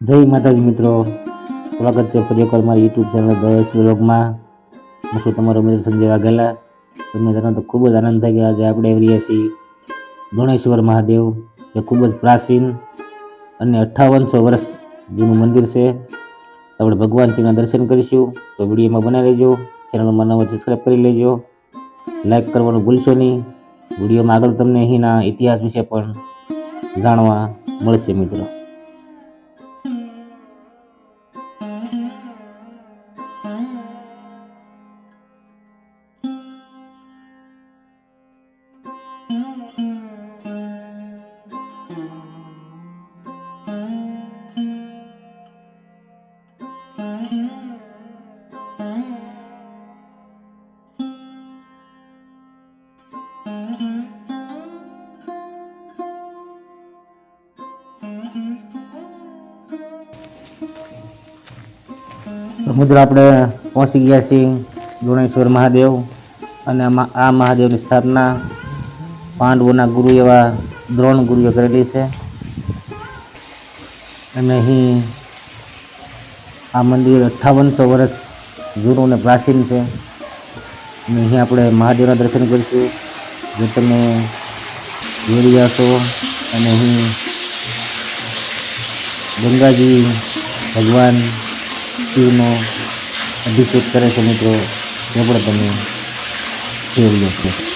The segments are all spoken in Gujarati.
જય માતાજી મિત્રો. સ્વાગત છે ફરી એકવાર મારી યુટ્યુબ ચેનલ દસ બ્લોગમાં હું છું તમારો મિત્ર સંજય વાઘેલા. તમને જાણો તો ખૂબ જ આનંદ થાય કે આજે આપણે રહ્યા છીએ દોણેશ્વર મહાદેવ, જે ખૂબ જ પ્રાચીન અને અઠ્ઠાવનસો વર્ષ જૂનું મંદિર છે. આપણે ભગવાનજીના દર્શન કરીશું. તો વિડીયોમાં બનાવી લેજો. ચેનલમાં નવો સબસ્ક્રાઈબ કરી લેજો. લાઈક કરવાનું ભૂલશો નહીં. વિડીયોમાં આગળ તમને અહીંના ઇતિહાસ વિશે પણ જાણવા મળશે મિત્રો. તો મિત્રો આપણે પહોંચી ગયા છીએ ગુણેશ્વર મહાદેવ અને આમાં આ મહાદેવની સ્થાપના પાંડવોના ગુરુ એવા દ્રોણ ગુરુએ કરેલી છે. અને અહીં આ મંદિર અઠ્ઠાવનસો વર્ષ જૂનું અને પ્રાચીન છે. અને અહીં આપણે મહાદેવના દર્શન કરીશું. જે તમે જોઈ રહ્યા અને અહીં ગંગાજી ભગવાન શિવનો અભિષેક કરે છે મિત્રો, એ પણ તમે જોઈ લો છો.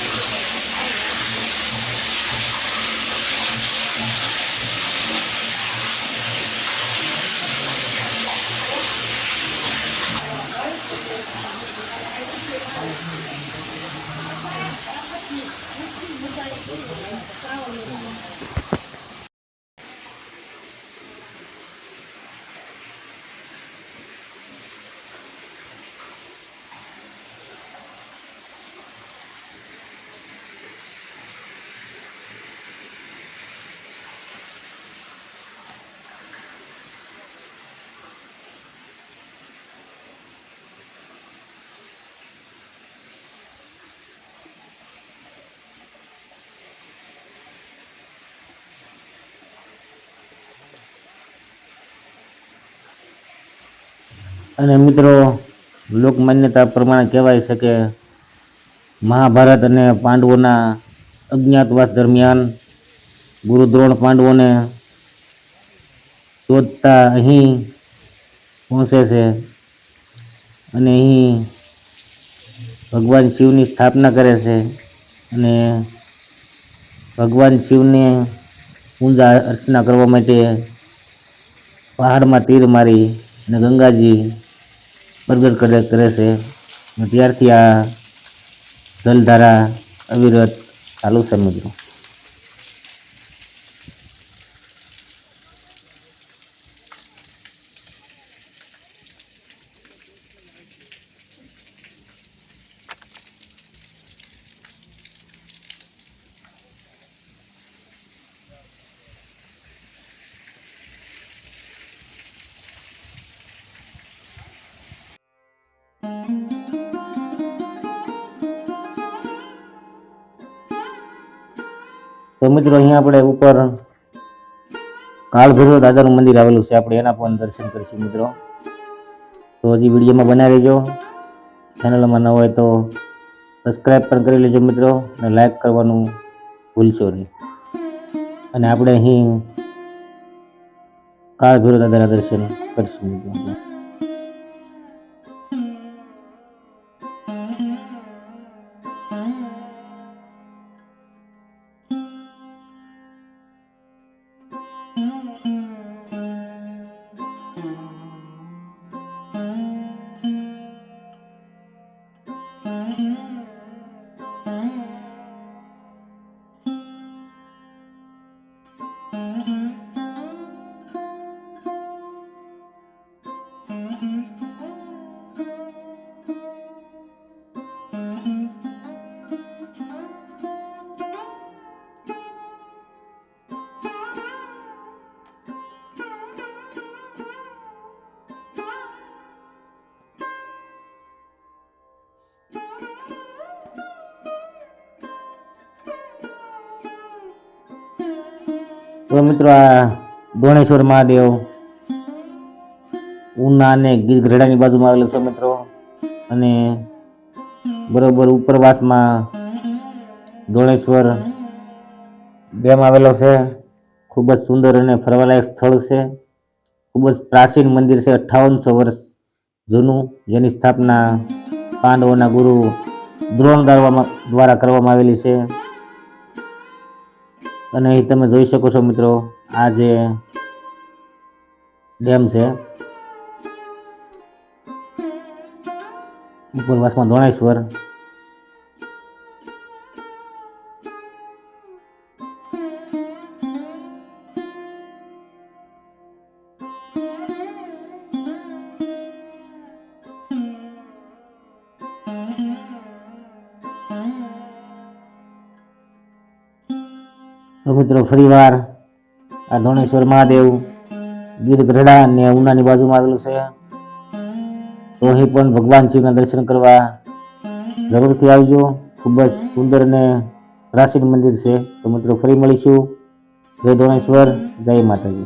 અને મિત્રો લોક માન્યતા પ્રમાણે કહેવાય છે કે મહાભારત અને પાંડવોના અજ્ઞાતવાસ દરમિયાન ગુરુ દ્રોણ પાંડવોને શોધતા અહીં પહોંચે છે અને અહીં ભગવાન શિવની સ્થાપના કરે છે અને ભગવાન શિવને પૂજા અર્ચના કરવા માટે પહાડમાં તીર મારી અને ગંગાજી પ્રગટ કરે કરે છે. ત્યારથી આ જલધારા અવિરત ચાલુ છે મિત્રો. તો મિત્રો અહીંયા આપણે ઉપર કાળભૈરવ દાદાનું મંદિર આવેલું છે. આપણે એના પણ દર્શન કરીશું મિત્રો. તો હજી વિડીયોમાં બનાવી લેજો ચેનલમાં ન હોય તો સબસ્ક્રાઈબ પણ કરી લેજો મિત્રો અને લાઈક કરવાનું ભૂલશો નહીં. અને આપણે અહીં કાળભૈરવ દાદાના દર્શન કરીશું મિત્રો. તો મિત્રો આ ધોણેશ્વર મહાદેવ, ઉના અને ગઢડાની બાજુમાં આવેલું છે મિત્રો. અને બરોબર ઉપરવાસમાં ધોણેશ્વર ડેમ આવેલો છે. ખૂબ જ સુંદર અને ફરવાલાયક સ્થળ છે. ખૂબ જ પ્રાચીન મંદિર છે, અઠ્ઠાવનસો વર્ષ જૂનું. જેની સ્થાપના પાંડવોના ગુરુ દ્રોણ દ્વારા કરવામાં આવેલી છે. અને અહીં તમે જોઈ શકો છો મિત્રો આ જે ડેમ છે ઉપરવાસમાં ધોણેશ્વર તો મિત્રો ફરીવાર આ ધોણેશ્વર મહાદેવ, ગીર ગઢડા અને ઉનાની બાજુમાં આવેલું છે. તો અહીં પણ ભગવાન શિવના દર્શન કરવા જરૂરથી આવજો. ખૂબ જ સુંદર અને પ્રાચીન મંદિર છે. તો મિત્રો ફરી મળીશું. જય ધોણેશ્વર, જય માતાજી.